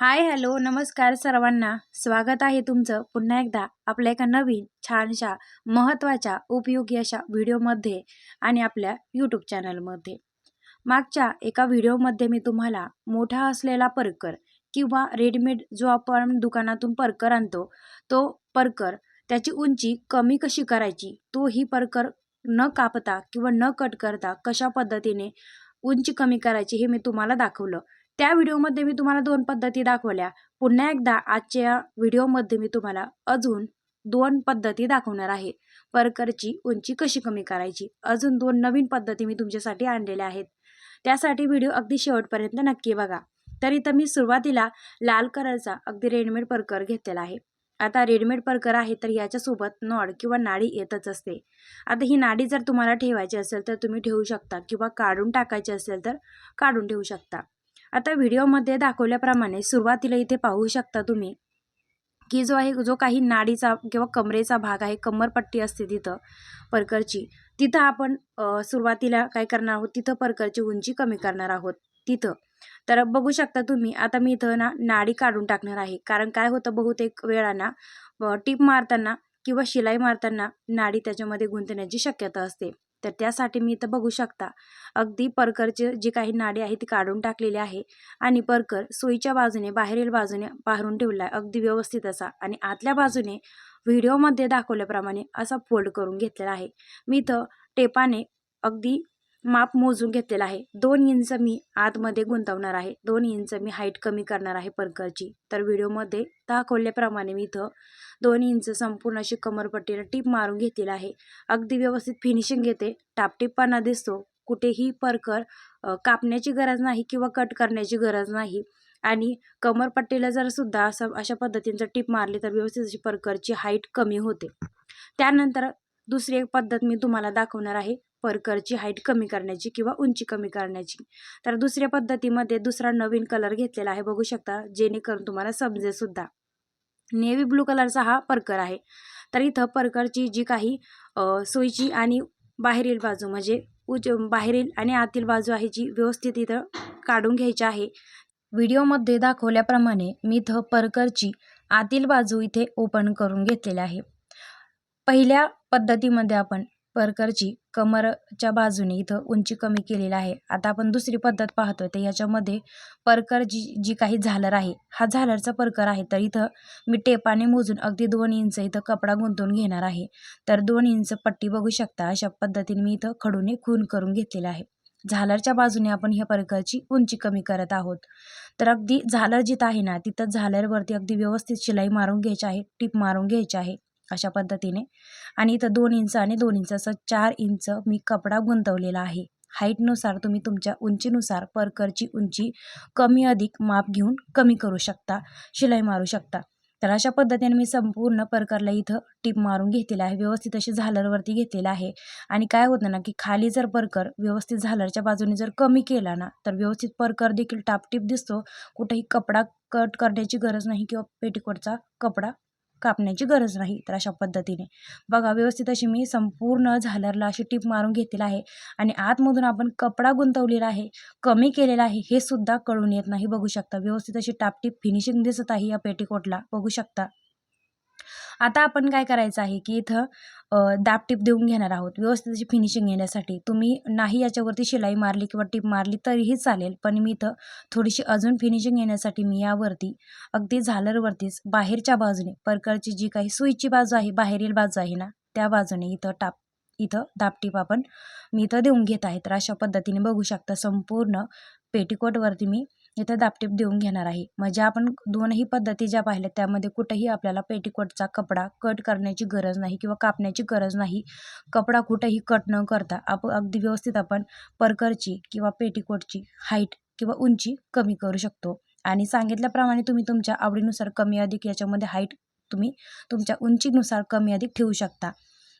Hi hello नमस्कार सर्वांना. स्वागत आहे तुमचं पुन्हा एकदा आपल्या एका नवीन छानशा महत्त्वाच्या उपयोगी अशा व्हिडिओमध्ये आणि आपल्या यूट्यूब चॅनलमध्ये. मागच्या एका व्हिडिओमध्ये मी तुम्हाला मोठा असलेला परकर किंवा रेडीमेड जो आपण दुकानातून परकर आणतो तो परकर त्याची उंची कमी कशी करायची तो ही परकर न कापता किंवा न कट करता कशा पद्धतीने उंची कमी करायची हे मी तुम्हाला दाखवलं. त्या व्हिडिओमध्ये मी तुम्हाला दोन पद्धती दाखवल्या. पुन्हा एकदा आजच्या व्हिडिओमध्ये मी तुम्हाला अजून दोन पद्धती दाखवणार आहे. परकरची उंची कशी कमी करायची? अजून दोन नवीन पद्धती मी तुमच्यासाठी आणलेल्या आहेत. त्यासाठी व्हिडिओ अगदी शेवटपर्यंत नक्की बघा. तर इथं मी सुरुवातीला लाल कलरचा अगदी रेडीमेड परकर घेतलेला आहे. आता रेडीमेड परकर आहे तर याच्यासोबत नॉड किंवा नाडी येतच असते. आता ही नाडी जर तुम्हाला ठेवायची असेल तर तुम्ही ठेवू शकता किंवा काढून टाकायची असेल तर काढून ठेवू शकता. आता व्हिडिओमध्ये दाखवल्याप्रमाणे सुरुवातीला इथे पाहू शकता तुम्ही की जो आहे जो काही नाडीचा किंवा कमरेचा भाग आहे कमरपट्टी असते तिथं परकरची तिथं आपण सुरुवातीला काय करणार आहोत? तिथं परकरची उंची कमी करणार आहोत तिथं. तर बघू शकता तुम्ही आता मी इथं ना नाडी काढून टाकणार आहे. कारण काय होतं बहुतेक वेळाना टीप मारताना किंवा शिलाई मारताना नाडी त्याच्यामध्ये गुंतण्याची शक्यता असते. तर त्यासाठी मी इथं बघू शकता. अगदी परकरचे जी काही नाडी आहे ती काढून टाकलेली आहे आणि परकर सोयीच्या बाजूने बाहेरील बाजूने बाहेरून ठेवला आहे अगदी व्यवस्थित असा. आणि आतल्या बाजूने व्हिडिओमध्ये दाखवल्याप्रमाणे असा फोल्ड करून घेतलेला आहे. मी इथं टेपाने अगदी माप मोजून घेतलेला आहे. दोन इंच मी आतमध्ये गुंतवणार आहे. दोन इंच मी हाईट कमी करणार आहे पर्करची तर व्हिडिओमध्ये दाखवल्याप्रमाणे मी इथं दोन इंच संपूर्ण अशी कमरपट्टीला टीप मारून घेतलेला आहे. अगदी व्यवस्थित फिनिशिंग घेते. टापटीपणा दिसतो. कुठेही परकर कापण्याची गरज नाही किंवा कट करण्याची गरज नाही. आणि कमरपट्टीला जर सुद्धा असं अशा पद्धतीचं टीप मारली तर व्यवस्थित अशी परकरची हाईट कमी होते. त्यानंतर दुसरी एक पद्धत मी तुम्हाला दाखवणार आहे. परकरची हाईट कमी करण्याची किंवा उंची कमी करण्याची. तर दुसऱ्या पद्धतीमध्ये दुसरा नवीन कलर घेतलेला आहे बघू शकता जेणेकरून तुम्हाला समजेसुद्धा नेव्ही ब्लू कलरचा हा परकर आहे. तर इथं परकरची जी काही सोयीची आणि बाहेरील बाजू म्हणजे उज बाहेरील आणि आतील बाजू आहे जी व्यवस्थित इथं काढून घ्यायची आहे. व्हिडिओमध्ये दाखवल्याप्रमाणे मी इथं परकरची आतील बाजू इथे ओपन करून घेतलेली आहे. पहिल्या पद्धतीमध्ये आपण परकरची कमरच्या बाजूने इथं उंची कमी केलेली आहे. आता आपण दुसरी पद्धत पाहतोय. तर याच्यामध्ये परकर जी जी काही झालर आहे हा झालरचा परकर आहे. तर इथं मी टेपाने मोजून अगदी दोन इंच इथं कपडा गुंतवून घेणार आहे. तर दोन इंच पट्टी बघू शकता. अशा पद्धतीने मी इथं खडूने खून करून घेतलेला आहे. झालरच्या बाजूने आपण ह्या परकरची उंची कमी करत आहोत. तर अगदी झालर जिथं आहे ना तिथं झालरवरती अगदी व्यवस्थित शिलाई मारून घ्यायची आहे टीप मारून घ्यायची आहे. अशा पद्धतीने. आणि इथं दोन इंच आणि दोन इंच असं चार इंच मी कपडा गुंतवलेला आहे. हाईटनुसार तुम्ही तुमच्या उंचीनुसार परकरची उंची कमी अधिक माप घेऊन कमी करू शकता शिलाई मारू शकता. तर अशा पद्धतीने मी संपूर्ण परकरला इथं टीप मारून घेतलेला आहे. व्यवस्थित अशी झालरवरती घेतलेला आहे. आणि काय होतं ना की खाली जर परकर व्यवस्थित झालरच्या बाजूने जर कमी केला ना तर व्यवस्थित परकर देखील टापटीप दिसतो. कुठेही कपडा कट करण्याची गरज नाही किंवा पेटीकोटचा कपडा कापण्याची गरज नाही तर अशा पद्धतीने. बघा व्यवस्थित अशी मी संपूर्ण झालरला अशी टीप मारून घेतलेला आहे आणि आतमधून आपण कपडा गुंतवलेला आहे कमी केलेला आहे हे सुद्धा कळून येत नाही. बघू शकता व्यवस्थित अशी टापटीप फिनिशिंग दिसत आहे या पेटीकोटला. बघू शकता. आता आपण काय करायचं आहे की इथं दाब देऊन घेणार आहोत. व्यवस्थित त्याची फिनिशिंग येण्यासाठी. तुम्ही नाही याच्यावरती शिलाई मारली किंवा टीप मारली तरीही चालेल पण मी इथं थोडीशी अजून फिनिशिंग येण्यासाठी मी यावरती अगदी झालरवरतीच बाहेरच्या बाजूने परकरची जी काही सुईची बाजू आहे बाहेरील बाजू आहे ना त्या बाजूने इथं टाप इथं दापटीप आपण मी इथं देऊन घेत आहे तर अशा पद्धतीने बघू शकता संपूर्ण पेटीकोटवरती मी इथं दापटीप देऊन घेणार आहे. म्हणजे आपण दोनही पद्धती ज्या पाहिल्या त्यामध्ये कुठंही आपल्याला पेटीकोटचा कपडा कट करण्याची गरज नाही किंवा कापण्याची गरज नाही. कपडा कुठंही कट न करता आप अगदी व्यवस्थित आपण परकरची किंवा पेटीकोटची हाईट किंवा उंची कमी करू शकतो. आणि सांगितल्याप्रमाणे तुम्ही तुमच्या आवडीनुसार कमी अधिक याच्यामध्ये हाईट तुम्ही तुमच्या उंचीनुसार कमी अधिक ठेवू शकता.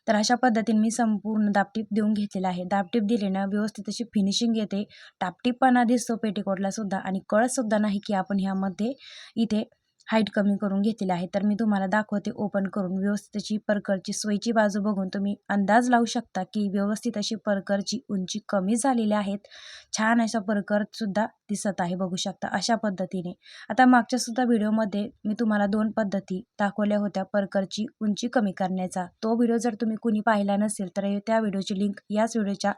तर अशा पद्धतीने मी संपूर्ण दापटीप देऊन घेतलेला आहे. दापटीप दिलेनं व्यवस्थित अशी फिनिशिंग येते. टापटीपणा दिसतो पेटीकोटला सुद्धा आणि कळतसुद्धा नाही की आपण ह्यामध्ये इथे हाईट कमी करून घेतलेली आहे. तर मी तुम्हाला दाखवते ओपन करून. व्यवस्थितची परकरची सोयीची बाजू बघून तुम्ही अंदाज लावू शकता की व्यवस्थित अशी परकरची उंची कमी झालेली आहेत. छान अशा परकरसुद्धा दिसत आहे. बघू शकता अशा पद्धतीने. आता मागच्यासुद्धा व्हिडिओमध्ये मी तुम्हाला दोन पद्धती दाखवल्या होत्या परकरची उंची कमी करण्याचा. तो व्हिडिओ जर तुम्ही कुणी पाहिला नसेल तर त्या व्हिडिओची लिंक याच व्हिडिओच्या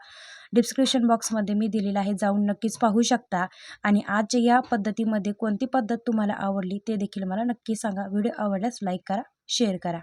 डिस्क्रिप्शन बॉक्समध्ये मी दिलेला आहे. जाऊन नक्कीच पाहू शकता. आणि आज या पद्धतीमध्ये कोणती पद्धत तुम्हाला आवडली ते देखील मला नक्की सांगा. व्हिडिओ आवडल्यास लाईक करा शेअर करा.